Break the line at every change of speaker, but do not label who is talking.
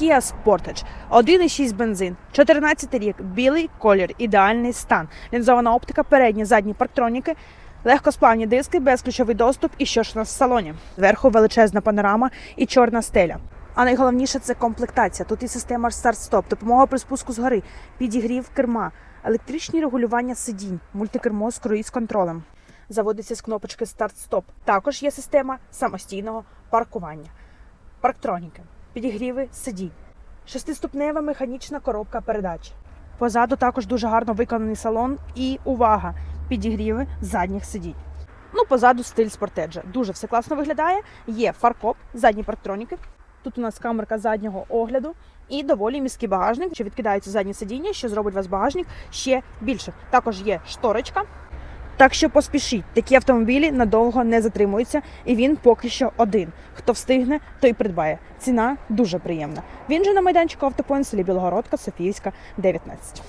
Kia Sportage, 1,6 бензин, 14 рік, білий колір, ідеальний стан, лінзована оптика, передні, задні парктроніки, легкосплавні диски, безключовий доступ і що ж у нас в салоні. Зверху величезна панорама і чорна стеля. А найголовніше це комплектація. Тут і система старт-стоп, допомога при спуску з гори, підігрів керма, електричні регулювання сидінь, мультикермо з круїз-контролем. Заводиться з кнопочки старт-стоп. Також є система самостійного паркування, парктроніки, підігріви сидінь, шестиступнева механічна коробка передач. Позаду також дуже гарно виконаний салон і увага! Підігріви задніх сидінь. Ну, позаду стиль спортеджа. Дуже все класно виглядає. Є фаркоп, задні парктроніки. Тут у нас камерка заднього огляду і доволі міський багажник, що відкидається заднє сидіння, що зробить вас багажник ще більше. Також є шторочка. Так що поспішіть, такі автомобілі надовго не затримуються, і він поки що один. Хто встигне, той придбає. Ціна дуже приємна. Він же на майданчику автопоінт селі Білогородка, Софіївська, 19.